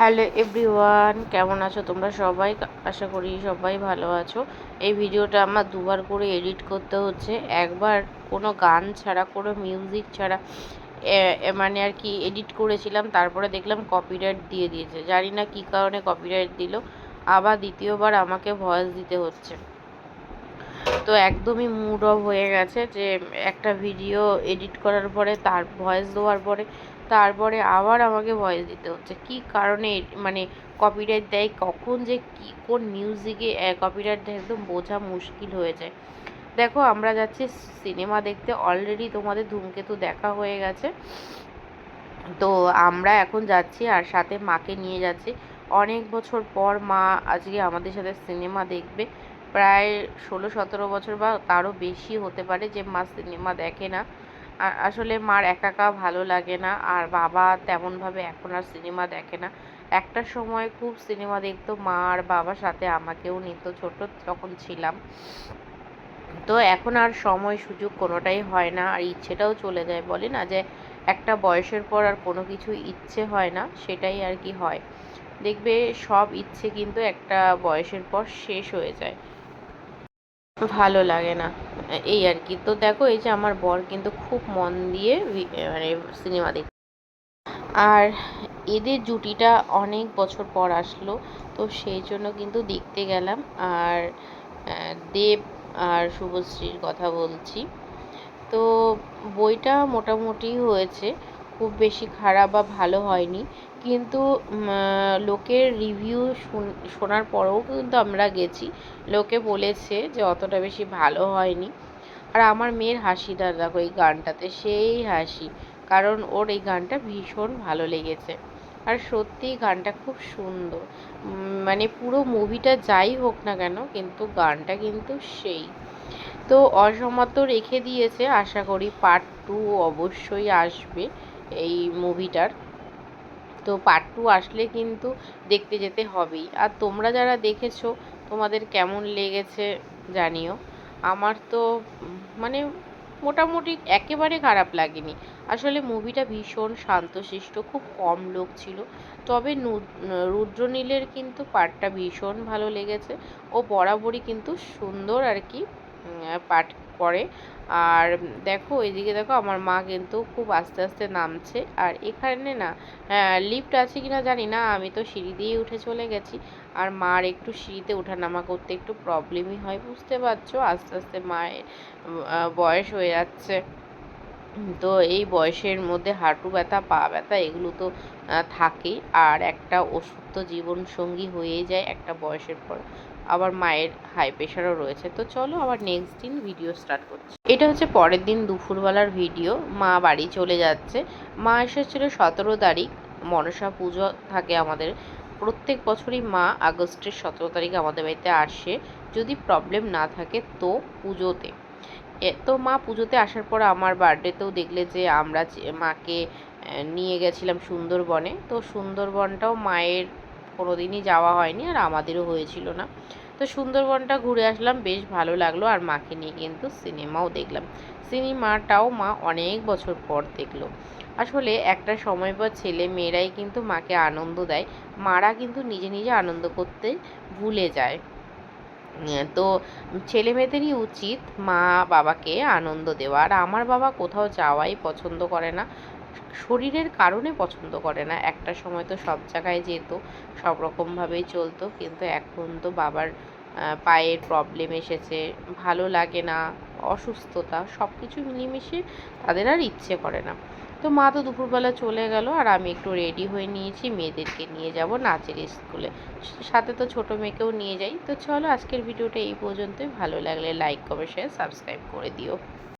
Hello everyone, কেমন আছো তোমরা সবাই? আশা করি সবাই ভালো আছো। এই ভিডিওটা আমার দুবার করে এডিট করতে হচ্ছে। একবার কোনো গান ছাড়া, কোনো মিউজিক ছাড়া মানে আর কি এডিট করেছিলাম, তারপরে দেখলাম কপিরাইট দিয়ে দিয়েছে। জানি না কী কারণে কপিরাইট দিল। আবার দ্বিতীয়বার আমাকে ভয়েস দিতে হচ্ছে। তো একদমই মুড অফ হয়ে গেছে যে একটা ভিডিও এডিট করার পরে, তার ভয়েস দেওয়ার পরে, তারপরে আবার আমাকে ভয়েস দিতে হচ্ছে। কি কারণে মানে কপিরাইট দেয়, কখন যে কি, কোন মিউজিকে কপিরাইট দেয়, একদম বোঝা মুশকিল হয়ে যায়। দেখো, আমরা যাচ্ছি সিনেমা দেখতে অলরেডি তোমাদের ধূমকেতু দেখা হয়ে গেছে। তো আমরা এখন যাচ্ছি আর সাথে মাকে নিয়ে যাচ্ছি। অনেক বছর পর মা আজকে আমাদের সাথে সিনেমা দেখবে। প্রায় ষোলো, সতেরো বছর বা তারও বেশি হতে পারে যে মা সিনেমা দেখে না। আসলে মার একা একা ভালো লাগে না আর বাবা তেমনভাবে এখন আর সিনেমা দেখে না। একটা সময় খুব সিনেমা দেখতো মা আর বাবার সাথে, আমাকেও নিত, ছোট তখন ছিলাম। তো এখন আর সময় সুযোগ কোনোটাই হয় না আর ইচ্ছেটাও চলে যায়। বলে না যে একটা বয়সের পর আর কোনো কিছু ইচ্ছে হয় না, সেটাই আর কি হয়। দেখবে সব ইচ্ছে কিন্তু একটা বয়সের পর শেষ হয়ে যায়। ভালো লাগে না। এই আর কি। তো দেখো, এই যে আমার বর কিন্তু খুব মন দিয়ে মানে সিনেমা দেখ আর এদের জুটিটা অনেক বছর পর আসলো, তো সেই জন্য কিন্তু দেখতে গেলাম। আর দেব আর শুভশ্রীর কথা বলছি। তো বইটা মোটামুটি হয়েছে। খুব বেশি খারাপ বা ভালো হয়নি। কিন্তু লোকের রিভিউ শোনার পরেও কিন্তু আমরা গেছি। লোকে বলেছে যে অতটা বেশি ভালো হয়নি। আর আমার মেয়ের হাসিটা দেখো এই গানটাতে, সেই হাসি। কারণ ওর এই গানটা ভীষণ ভালো লেগেছে। আর সত্যিই গানটা খুব সুন্দর। মানে পুরো মুভিটা যাই হোক না কেন, কিন্তু গানটা কিন্তু সেই। তো অসমাপ্ত রেখে দিয়েছে। আশা করি পার্ট টু অবশ্যই আসবে। এই মুভিটার তো পার্ট টু আসলে কিন্তু দেখতে যেতে হবেই। আর তোমরা যারা দেখেছ, তোমাদের কেমন লেগেছে জানিও। আমার তো মানে মোটামুটি একেবারে খারাপ লাগেনি। আসলে মুভিটা ভীষণ শান্তশিষ্ট, খুব কম লোক ছিল। তবে রুদ্রনীলের কিন্তু পার্টটা ভীষণ ভালো লেগেছে। ও বরাবরই কিন্তু সুন্দর আর কি পাঠ করে। আর দেখো এইদিকে দেখো, আমার মা কিন্তু খুব আস্তে আস্তে নামছে। আর এখানে না লিফট আছে কিনা জানি না, আমি তো সিঁড়ি দিয়ে উঠে চলে গেছি। আর মার একটু সিঁড়িতে ওঠানামা করতে একটু প্রবলেমই হয়, বুঝতে পারছ? আস্তে আস্তে মায়ের বয়স হয়ে যাচ্ছে। তো এই বয়সের মধ্যে হাঁটু ব্যথা, পা ব্যথা, এগুলো তো থাকেই। আর একটা ওষুধ তো জীবন সঙ্গী হয়েই যায় একটা বয়সের পর। আবার মায়ের হাই প্রেশারও রয়েছে। তো চলো আবার নেক্সট দিন ভিডিও স্টার্ট করছি। এটা হচ্ছে পরের দিন দুপুরবেলার ভিডিও মা বাড়ি চলে যাচ্ছে। মা এসেছিল সতেরো তারিখ। মনসা পুজো থাকে আমাদের। প্রত্যেক বছরই মা আগস্টের সতেরো তারিখ আমাদের বাড়িতে আসে। যদি প্রবলেম না থাকে তো পুজোতে। তো মা পুজোতে আসার পর আমার বার্থডেতেও দেখলে যে আমরা মাকে নিয়ে গেছিলাম সুন্দরবনে। তো সুন্দরবনটাও মায়ের কোনোদিনই যাওয়া হয়নি আর আমাদেরও হয়েছিল না। তো সুন্দরবনটা ঘুরে আসলাম, বেশ ভালো লাগল আর মাকে নিয়ে কিন্তু সিনেমাও দেখলাম। সিনেমাটাও মা অনেক বছর পর দেখল। আসলে একটা সময় পর ছেলে মেয়েরাই কিন্তু মাকে আনন্দ দেয়। মারা কিন্তু নিজে নিজে আনন্দ করতে ভুলে যায়। তো ছেলে মেয়েদেরই উচিত মা বাবাকে আনন্দ দেওয়া। আর আমার বাবা কোথাও যাওয়াই পছন্দ করে না। শরীরের কারণে পছন্দ করে না। একটা সময় তো সব জায়গায় যেত, সব রকমভাবেই চলতো। কিন্তু এখন তো বাবার পায়ের প্রবলেম এসেছে, ভালো লাগে না, অসুস্থতা সব কিছু মিলেমিশে তাদের আর ইচ্ছে করে না। তো মা তো দুপুরবেলা চলে গেল আর আমি একটু রেডি হয়ে নিয়েছি, মেয়েদেরকে নিয়ে যাব নাচের স্কুলে সাথে তো ছোট মেয়েকেও নিয়ে যাই। তো চলো আজকের ভিডিওটা এই পর্যন্তই। ভালো লাগলে লাইক কমেন্ট শেয়ার সাবস্ক্রাইব করে দিও।